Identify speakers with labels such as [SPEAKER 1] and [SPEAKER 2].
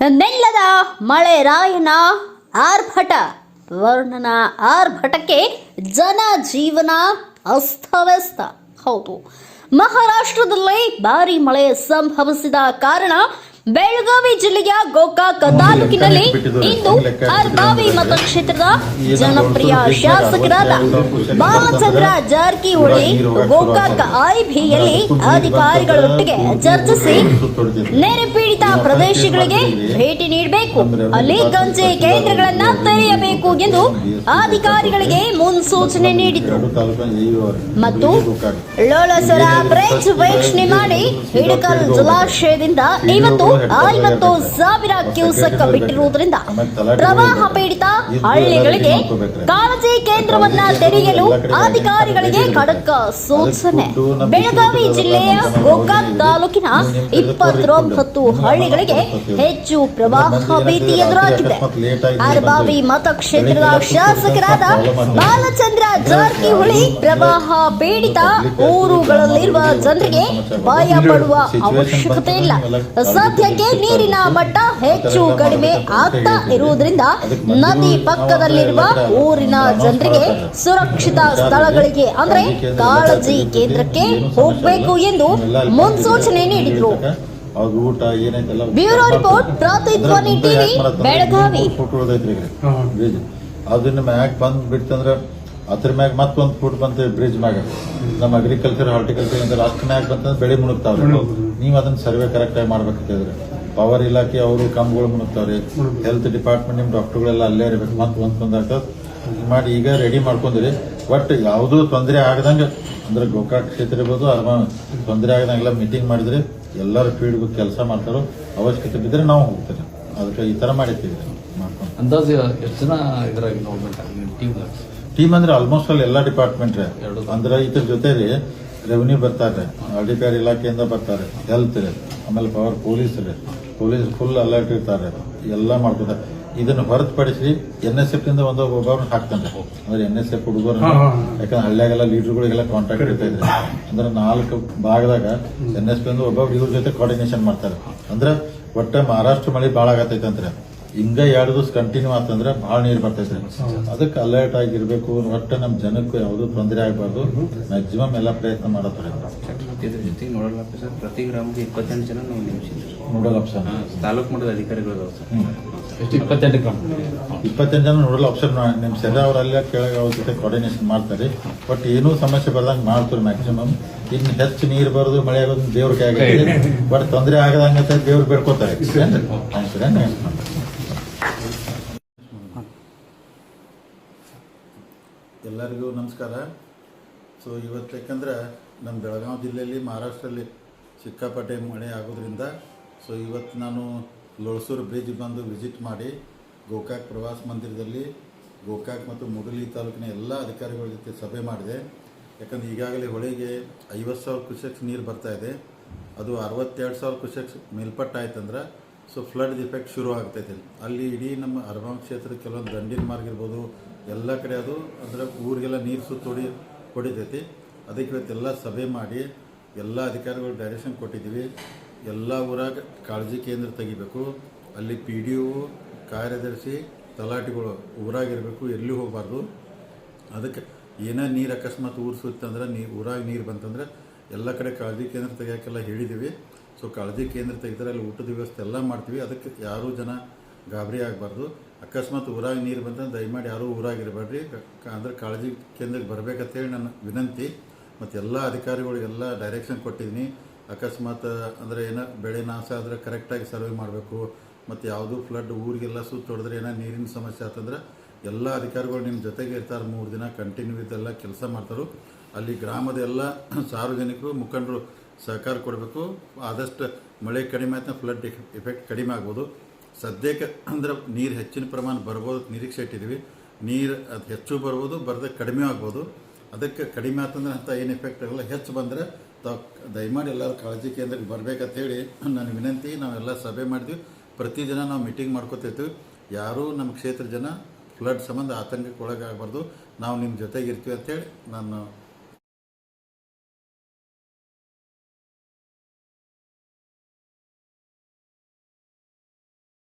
[SPEAKER 1] ನೆಲ್ಲದ ಮಳೆ ರಾಯನ ಆರ್ಭಟ. ವರ್ಣನ ಆರ್ಭಟಕ್ಕೆ ಜನ ಜೀವನ ಅಸ್ತವ್ಯಸ್ತ. ಹೌದು. ಮಹಾರಾಷ್ಟ್ರದಲ್ಲಿ ಭಾರಿ ಮಳೆ ಸಂಭವಿಸಿದ ಕಾರಣ ಬೆಳಗಾವಿ ಜಿಲ್ಲೆಯ ಗೋಕಾಕ ತಾಲೂಕಿನಲ್ಲಿ ಇಂದು ಅರ್ಬಾವಿ ಮತಕ್ಷೇತ್ರದ ಜನಪ್ರಿಯ ಶಾಸಕರಾದ ಬಾಲಚಂದ್ರ ಜಾರಕಿಹೊಳಿ ಗೋಕಾಕ ಐಬಿಯಲ್ಲಿ ಅಧಿಕಾರಿಗಳೊಟ್ಟಿಗೆ ಚರ್ಚಿಸಿ ನೆರೆ ಪೀಡಿತ ಪ್ರದೇಶಗಳಿಗೆ ಭೇಟಿ ನೀಡಬೇಕು. ಅಲ್ಲಿ ಗಂಜೆ ಕೇಂದ್ರಗಳನ್ನ ತೆರೆಯಬೇಕು ಎಂದು ಅಧಿಕಾರಿಗಳಿಗೆ ಮುನ್ಸೂಚನೆ ನೀಡಿದರು. ಮತ್ತು ಲೋಳಸರ ಬ್ರಿಡ್ಜ್ ವೀಕ್ಷಣೆ ಮಾಡಿ ಹಿಡಕಲ್ ಜಲಾಶಯದಿಂದ ಇವತ್ತು ಐವತ್ತು ಸಾವಿರ ಕ್ಯೂಸೆಕ್ ಬಿಟ್ಟಿರುವುದರಿಂದ ಪ್ರವಾಹ ಪೀಡಿತ ಹಳ್ಳಿಗಳಿಗೆ ಕಾಳಜಿ ಕೇಂದ್ರವನ್ನ ತೆರೆಯಲು ಅಧಿಕಾರಿಗಳಿಗೆ ಖಡಕ್ ಸೂಚನೆ ಬೆಳಗಾವಿ ಜಿಲ್ಲೆಯ ಗೋಕಾಕ್ ತಾಲೂಕಿನ ಇಪ್ಪತ್ತೊಂಬತ್ತು ಹಳ್ಳಿಗಳಿಗೆ ಹೆಚ್ಚು ಪ್ರವಾಹ ಭೀತಿ ಎದುರಾಗಿದೆ. ಅರ್ಬಾವಿ ಮತಕ್ಷೇತ್ರದ ಶಾಸಕರಾದ ಬಾಲಚಂದ್ರ ಜಾರಕಿಹೊಳಿ ಪ್ರವಾಹ ಪೀಡಿತ ಊರುಗಳಲ್ಲಿರುವ ಜನರಿಗೆ ಭಯ ಪಡುವ ಅವಶ್ಯಕತೆ ಇಲ್ಲ. ಸದ್ಯಕ್ಕೆ ನೀರಿನ ಮಟ್ಟ ಹೆಚ್ಚು ಕಡಿಮೆ ಆಗ್ತಾ ಇರುವುದರಿಂದ ನದಿ ಪಕ್ಕದಲ್ಲಿರುವ ಊರಿನ ಜನರಿಗೆ ಸುರಕ್ಷಿತ ಸ್ಥಳಗಳಿಗೆ ಅಂದ್ರೆ ಕಾಳಜಿ ಕೇಂದ್ರಕ್ಕೆ ಹೋಗಬೇಕು ಎಂದು ಮುನ್ಸೂಚನೆ ನೀಡಿದ್ರು. Bureau report Pratidhwani TV Belagavi.
[SPEAKER 2] ಅದನ್ನ ಮ್ಯಾಗ ಬಂದ್ ಬಿಡ್ತಂದ್ರ ಅದ್ರ ಮ್ಯಾಗ ಮತ್ತೊಂದು ಫುಟ್ ಬಂತ ಬ್ರಿಡ್ಜ್ ಮ್ಯಾಗ ನಮ್ಮ ಅಗ್ರಿಕಲ್ಚರ್ ಹಾರ್ಟಿಕಲ್ಚರ್ ಮ್ಯಾಗ ಬಂತಂದ್ರೆ ಬೆಳೆ ಮುಳುಗ್ತಾವ್ರಿ ನೀವು ಅದನ್ನ ಸರ್ವೆ ಕರೆಕ್ಟ್ ಆಗಿ ಮಾಡ್ಬೇಕಾಗ್ತದ್ರಿ ಪವರ್ ಇಲಾಖೆ ಅವರು ಕಂಬಗಳು ಮುಣುಗ್ತಾವ್ರಿ ಹೆಲ್ತ್ ಡಿಪಾರ್ಟ್ಮೆಂಟ್ ನಿಮ್ ಡಾಕ್ಟರ್ಗಳೆಲ್ಲ ಅಲ್ಲೇ ಇರ್ಬೇಕು. ಮತ್ತೆ ಒಂದ್ ಬಂದಾಗ ಮಾಡಿ ಈಗ ರೆಡಿ ಮಾಡ್ಕೊಂಡ್ರಿ. ಬಟ್ ಯಾವುದೂ ತೊಂದರೆ ಆಗದಂಗ ಅಂದ್ರೆ ಗೋಕಾಕ್ ಕ್ಷೇತ್ರ ಇರ್ಬೋದು ಅರ್ಮ ತೊಂದರೆ ಆಗದಂಗೆಲ್ಲ ಮೀಟಿಂಗ್ ಮಾಡಿದ್ರೆ ಎಲ್ಲರ ಫೀಲ್ಡ್ ಕೆಲಸ ಮಾಡ್ತಾರೋ ಅವಶ್ಯಕತೆ ಬಿದ್ದರೆ ನಾವು ಹೋಗ್ತೇವೆ. ಅದಕ್ಕೆ ಈ ತರ ಮಾಡಿರ್ತೀವಿ. ಮಾಡ್ಕೊಂಡು.
[SPEAKER 3] ಅಂದಾಜು ಎಷ್ಟು ಜನ ಇದ್ರಾಗ ಟೀಮ್
[SPEAKER 2] ಟೀಮ್ ಅಂದ್ರೆ ಆಲ್ಮೋಸ್ಟ್ ಅಲ್ಲಿ ಎಲ್ಲ ಡಿಪಾರ್ಟ್ಮೆಂಟ್ ರೀ. ಅಂದ್ರೆ ಇದ್ರ ಜೊತೆ ರೀ ರೆವಿನ್ಯೂ ಬರ್ತಾರೆ. ಅಧಿಕಾರಿ ಇಲಾಖೆಯಿಂದ ಬರ್ತಾರೆ. ಹೆಲ್ತ್ ರೀ. ಆಮೇಲೆ ಪವರ್ ಪೊಲೀಸ್ ರೀ. ಪೊಲೀಸ್ ಫುಲ್ ಅಲರ್ಟ್ ಇರ್ತಾರೆ. ಎಲ್ಲ ಮಾಡ್ತಾರೆ ಇದನ್ನು ಹೊರತುಪಡಿಸಿ ಎನ್ ಎಸ್ ಎಫ್ ಇಂದ ಒಂದು ಒಬ್ಬೊಬ್ರನ್ನ ಹಾಕ್ತಾನೆ ಅಂದ್ರೆ ಎನ್ ಎಸ್ ಎಫ್ ಹುಡುಗರು ಯಾಕಂದ್ರೆ ಹಳ್ಳಿಯಾಗೆಲ್ಲ ಲೀಡರ್ಗಳಿಗೆಲ್ಲ ಕಾಂಟ್ಯಾಕ್ಟ್ ಇರ್ತಾ ಇದ್ರೆ. ಅಂದ್ರೆ ನಾಲ್ಕು ಭಾಗದಾಗ ಎನ್ ಎಸ್ ಪಿ ಇಂದ ಒಬ್ಬ ಇವ್ರ ಜೊತೆ ಕೋಆರ್ಡಿನೇಷನ್ ಮಾಡ್ತಾರೆ. ಅಂದ್ರೆ ಒಟ್ಟ ಮಹಾರಾಷ್ಟ್ರ ಮಳೆ ಭಾಳ ಆಗತೈತೆ ಅಂದ್ರೆ. ಹಿಂಗ ಎರಡು ದಿವಸ ಕಂಟಿನ್ಯೂ ಆತಂದ್ರೆ ಭಾಳ ನೀರು ಬರ್ತೈತೆ ಅದಕ್ಕೆ ಅಲರ್ಟ್ ಆಗಿರ್ಬೇಕು. ಒಟ್ಟ ನಮ್ಮ ಜನಕ್ಕೂ ಯಾವುದೂ ತೊಂದರೆ ಆಗಬಾರ್ದು. ಮ್ಯಾಕ್ಸಿಮಮ್ ಎಲ್ಲ ಪ್ರಯತ್ನ ಮಾಡತ್ತಾರೆ.
[SPEAKER 4] ಇದ್ರ ಜೊತೆಗೆ ನೋಡಲ್ ಆಫೀಸರ್ ಪ್ರತಿ ಗ್ರಾಮಕ್ಕೆ ಇಪ್ಪತ್ತೆಂಟು ಜನ ನಾವು ನೇಮಿಸಿದ್ವಿ
[SPEAKER 2] ನೋಡಲ್ ಆಪ್ಷನ್
[SPEAKER 4] ತಾಲೂಕು ಮಟ್ಟದ ಅಧಿಕಾರಿಗಳು ಅದಾವ ಸರ್.
[SPEAKER 3] ಎಷ್ಟು? ಇಪ್ಪತ್ತೆಂಟು ಗ್ರಾಮ.
[SPEAKER 2] ಇಪ್ಪತ್ತೆಂಟು ಜನ ನೋಡಲ್ ಆಪ್ಷನ್ ನೇಮಿಸಿದ್ರೆ ಸೆದ ಅವರೆಲ್ಲ ಕೆಳಗೆ ಅವ್ರ ಜೊತೆ ಕೋಆರ್ಡಿನೇಷನ್ ಮಾಡ್ತಾರೆ. ಬಟ್ ಏನೂ ಸಮಸ್ಯೆ ಬರ್ದಂಗೆ ಮಾಡ್ತಾರೆ ಮ್ಯಾಕ್ಸಿಮಮ್ ಇನ್ನು ಹೆಚ್ಚು ನೀರು ಬರೋದು ಮಳೆ ಆಗೋದು ದೇವ್ರ ಕೈ ಬಟ್ ತೊಂದರೆ ಆಗದಂಗ ದೇವ್ರು ಬೇಡ್ಕೋತಾರೆ. ಎಲ್ಲರಿಗೂ ನಮಸ್ಕಾರ. ಸೊ ಇವತ್ತು ಯಾಕಂದ್ರೆ ನಮ್ಮ ಬೆಳಗಾವಿ ಜಿಲ್ಲೆಯಲ್ಲಿ, ಮಹಾರಾಷ್ಟ್ರಲ್ಲಿ ಸಿಕ್ಕಾಪಟ್ಟೆ ಮಳೆ ಆಗೋದ್ರಿಂದ ಸೊ ಇವತ್ತು ನಾನು ಲೋಳಸೂರು ಬ್ರಿಡ್ಜ್ ಬಂದು ವಿಸಿಟ್ ಮಾಡಿ, ಗೋಕಾಕ್ ಪ್ರವಾಸ ಮಂದಿರದಲ್ಲಿ, ಗೋಕಾಕ್ ಮತ್ತು ಮುಡಲಿ ತಾಲೂಕಿನ ಎಲ್ಲ ಅಧಿಕಾರಿಗಳ ಜೊತೆ ಸಭೆ ಮಾಡಿದೆ. ಯಾಕಂದ್ರೆ ಈಗಾಗಲೇ ಹೊಳೆಗೆ ಐವತ್ತು ಸಾವಿರ ಕ್ಯೂಸೆಕ್ಸ್ ನೀರು ಇದೆ. ಅದು ಅರವತ್ತೆರಡು ಸಾವಿರ ಕ್ಯೂಸೆಕ್ಸ್ ಮೇಲ್ಪಟ್ಟಾಯ್ತಂದ್ರೆ ಸೊ ಫ್ಲಡ್ ಇಫೆಕ್ಟ್ ಶುರು ಆಗ್ತೈತೆ. ಅಲ್ಲಿ ಇಡೀ ನಮ್ಮ ಅರ್ಬಾನ್ ಕ್ಷೇತ್ರದ ಕೆಲವೊಂದು ದಂಡಿನ ಮಾರ್ಗ ಇರ್ಬೋದು, ಎಲ್ಲ ಕಡೆ ಅದು, ಅಂದರೆ ಊರಿಗೆಲ್ಲ ನೀರು ಸುತ್ತೋಡಿ ಹೊಡಿತೈತಿ ಅದಕ್ಕೆ ಇವತ್ತೆಲ್ಲ ಸಭೆ ಮಾಡಿ ಎಲ್ಲ ಅಧಿಕಾರಿಗಳು ಡೈರೆಕ್ಷನ್ ಕೊಟ್ಟಿದ್ದೀವಿ. ಎಲ್ಲ ಊರಾಗ ಕಾಳಜಿ ಕೇಂದ್ರ ತೆಗಿಬೇಕು. ಅಲ್ಲಿ ಪಿ ಡಿ ಒ ಕಾರ್ಯದರ್ಶಿ, ತಲಾಟಿಗಳು ಊರಾಗಿರಬೇಕು, ಎಲ್ಲಿ ಹೋಗಬಾರ್ದು. ಅದಕ್ಕೆ ಏನೇ ನೀರು ಅಕಸ್ಮಾತ್ ಊರು ಸುತ್ತಂದ್ರೆ ನೀರು ಊರಾಗ ನೀರು ಬಂತಂದ್ರೆ ಎಲ್ಲ ಕಡೆ ಕಾಳಜಿ ಕೇಂದ್ರ ತೆಗಿಯೋಕ್ಕೆಲ್ಲ ಹೇಳಿದ್ದೀವಿ. ಸೊ ಕಾಳಜಿ ಕೇಂದ್ರ ತೆಗೆದ್ರೆ ಅಲ್ಲಿ ಊಟದ ವ್ಯವಸ್ಥೆ ಎಲ್ಲ ಮಾಡ್ತೀವಿ. ಅದಕ್ಕೆ ಯಾರೂ ಜನ ಗಾಬರಿ ಆಗಬಾರ್ದು. ಅಕಸ್ಮಾತ್ ಊರಾಗ ನೀರು ಬಂತಂದ್ರೆ ದಯಮಾಡಿ ಯಾರೂ ಊರಾಗಿರಬೇಡ್ರಿ. ಅಂದರೆ ಕಾಳಜಿ ಕೇಂದ್ರಕ್ಕೆ ಬರ್ಬೇಕಂತೇಳಿ ನನ್ನ ವಿನಂತಿ. ಮತ್ತು ಎಲ್ಲ ಅಧಿಕಾರಿಗಳಿಗೆಲ್ಲ ಡೈರೆಕ್ಷನ್ ಕೊಟ್ಟಿದ್ದೀನಿ. ಅಕಸ್ಮಾತ್, ಅಂದರೆ ಏನೋ ಬೆಳೆ ನಾಶ ಆದರೆ ಕರೆಕ್ಟಾಗಿ ಸರ್ವೆ ಮಾಡಬೇಕು. ಮತ್ತು ಯಾವುದೂ ಫ್ಲಡ್ ಊರಿಗೆಲ್ಲ ಸುತ್ತ ಹೊಡೆದ್ರೆ ಏನೋ ನೀರಿನ ಸಮಸ್ಯೆ ಆತಂದ್ರೆ ಎಲ್ಲ ಅಧಿಕಾರಿಗಳು ನಿಮ್ಮ ಜೊತೆಗೆ ಇರ್ತಾರೆ. ಮೂರು ದಿನ ಕಂಟಿನ್ಯೂ ಇದೆಲ್ಲ ಕೆಲಸ ಮಾಡ್ತಾರೆ. ಅಲ್ಲಿ ಗ್ರಾಮದ ಎಲ್ಲ ಸಾರ್ವಜನಿಕರು, ಮುಖಂಡರು ಸಹಕಾರ ಕೊಡಬೇಕು. ಆದಷ್ಟು ಮಳೆ ಕಡಿಮೆ ಆಯ್ತು ಫ್ಲಡ್ ಎಫೆಕ್ಟ್ ಕಡಿಮೆ ಆಗ್ಬೋದು. ಸದ್ಯಕ್ಕೆ ಅಂದ್ರೆ ನೀರು ಹೆಚ್ಚಿನ ಪ್ರಮಾಣ ಬರ್ಬೋದು, ನಿರೀಕ್ಷೆ ಇಟ್ಟಿದ್ದೀವಿ. ನೀರು ಅದು ಹೆಚ್ಚು ಬರ್ಬೋದು, ಬರದೆ ಕಡಿಮೆ ಆಗ್ಬೋದು. ಅದಕ್ಕೆ ಕಡಿಮೆ ಆತಂದ್ರೆ ಅಂತ ಏನು ಎಫೆಕ್ಟ್ ಆಗಲ್ಲ. ಹೆಚ್ಚು ಬಂದರೆ ತಾವು ದಯಮಾಡಿ ಎಲ್ಲರೂ ಕಾಳಜಿ ಕೇಂದ್ರಕ್ಕೆ ಬರಬೇಕಂತ ಹೇಳಿ ನನ್ನ ವಿನಂತಿ, ನಾವೆಲ್ಲ ಸಭೆ ಮಾಡಿದ್ವಿ. ಪ್ರತಿದಿನ ನಾವು ಮೀಟಿಂಗ್ ಮಾಡ್ಕೋತಿರ್ತೀವಿ. ಯಾರೂ ನಮ್ಮ ಕ್ಷೇತ್ರ ಜನ ಫ್ಲಡ್ ಸಂಬಂಧ ಆತಂಕಕ್ಕೆ ಒಳಗಾಗಬಾರ್ದು. ನಾವು ನಿಮ್ಮ ಜೊತೆಗೆ ಇರ್ತೀವಿ ಅಂತೇಳಿ ನಾನು